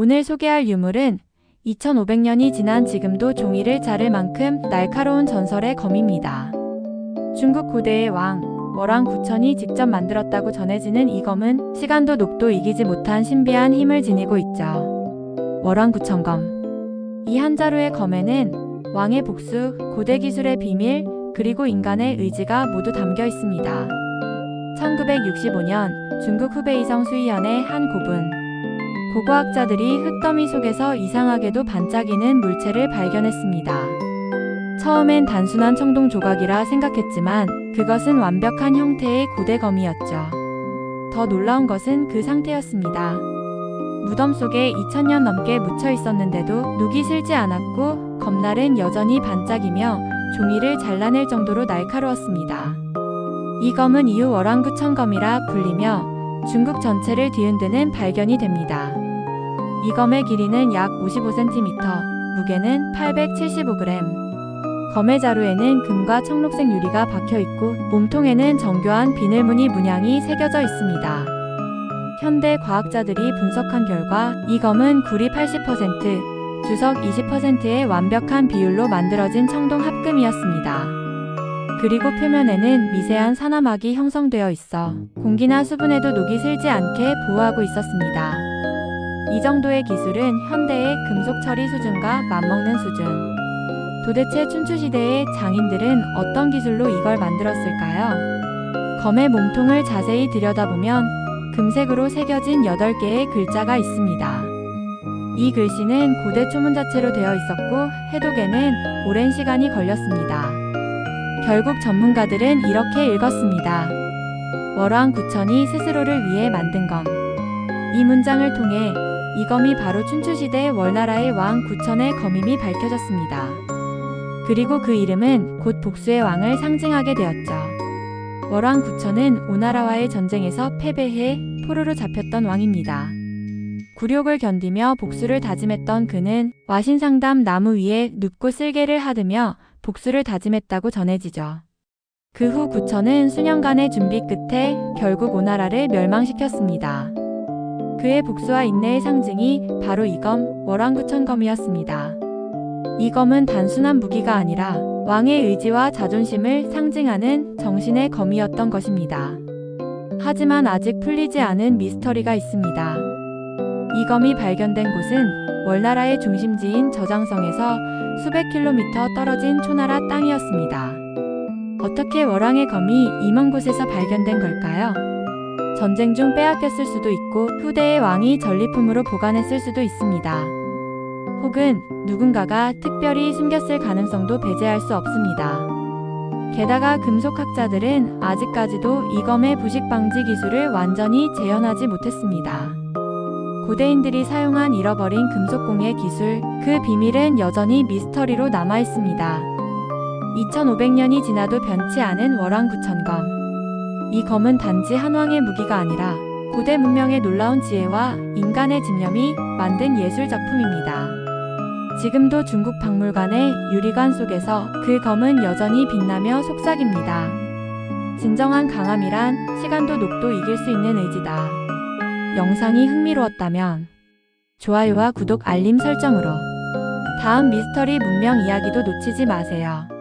오늘 소개할 유물은 2500년이 지난 지금도 종이를 자를 만큼 날카로운 전설의 검입니다. 중국 고대의 왕, 월왕 구천이 직접 만들었다고 전해지는 이 검은 시간도 녹도 이기지 못한 신비한 힘을 지니고 있죠. 월왕 구천검. 이 한 자루의 검에는 왕의 복수, 고대 기술의 비밀, 그리고 인간의 의지가 모두 담겨 있습니다. 1965년 중국 후베이성 수이현의 한 고분. 고고학자들이 흙더미 속에서 이상하게도 반짝이는 물체를 발견했습니다. 처음엔 단순한 청동 조각이라 생각했지만 그것은 완벽한 형태의 고대 검이었죠. 더 놀라운 것은 그 상태였습니다. 무덤 속에 2000년 넘게 묻혀 있었는데도 녹이 슬지 않았고 검날은 여전히 반짝이며 종이를 잘라낼 정도로 날카로웠습니다. 이 검은 이후 월왕구천검이라 불리며 중국 전체를 뒤흔드는 발견이 됩니다. 이 검의 길이는 약 55cm, 무게는 875g. 검의 자루에는 금과 청록색 유리가 박혀 있고 몸통에는 정교한 비늘무늬 문양이 새겨져 있습니다. 현대 과학자들이 분석한 결과 이 검은 구리 80%, 주석 20%의 완벽한 비율로 만들어진 청동 합금이었습니다. 그리고 표면에는 미세한 산화막이 형성되어 있어 공기나 수분에도 녹이 슬지 않게 보호하고 있었습니다. 이 정도의 기술은 현대의 금속 처리 수준과 맞먹는 수준. 도대체 춘추시대의 장인들은 어떤 기술로 이걸 만들었을까요? 검의 몸통을 자세히 들여다보면 금색으로 새겨진 8개의 글자가 있습니다. 이 글씨는 고대 초문 자체로 되어 있었고 해독에는 오랜 시간이 걸렸습니다. 결국 전문가들은 이렇게 읽었습니다. 월왕 구천이 스스로를 위해 만든 검. 이 문장을 통해 이 검이 바로 춘추시대 월나라의 왕 구천의 검임이 밝혀졌습니다. 그리고 그 이름은 곧 복수의 왕을 상징하게 되었죠. 월왕 구천은 오나라와의 전쟁에서 패배해 포로로 잡혔던 왕입니다. 굴욕을 견디며 복수를 다짐했던 그는 와신상담 나무 위에 눕고 쓸개를 하드며 복수를 다짐했다고 전해지죠. 그 후 구천은 수년간의 준비 끝에 결국 오나라를 멸망시켰습니다. 그의 복수와 인내의 상징이 바로 이 검, 월왕구천검이었습니다. 이 검은 단순한 무기가 아니라 왕의 의지와 자존심을 상징하는 정신의 검이었던 것입니다. 하지만 아직 풀리지 않은 미스터리가 있습니다. 이 검이 발견된 곳은 월나라의 중심지인 저장성에서 수백 킬로미터 떨어진 초나라 땅이었습니다. 어떻게 월왕의 검이 이먼 곳에서 발견된 걸까요? 전쟁 중 빼앗겼을 수도 있고 후대의 왕이 전리품으로 보관했을 수도 있습니다. 혹은 누군가가 특별히 숨겼을 가능성도 배제할 수 없습니다. 게다가 금속학자들은 아직까지도 이 검의 부식 방지 기술을 완전히 재현하지 못했습니다. 고대인들이 사용한 잃어버린 금속공예 기술, 그 비밀은 여전히 미스터리로 남아 있습니다. 2500년이 지나도 변치 않은 월왕구천검. 이 검은 단지 한 왕의 무기가 아니라 고대 문명의 놀라운 지혜와 인간의 집념이 만든 예술 작품입니다. 지금도 중국 박물관의 유리관 속에서 그 검은 여전히 빛나며 속삭입니다. 진정한 강함이란 시간도 녹도 이길 수 있는 의지다. 영상이 흥미로웠다면 좋아요와 구독 알림 설정으로 다음 미스터리 문명 이야기도 놓치지 마세요.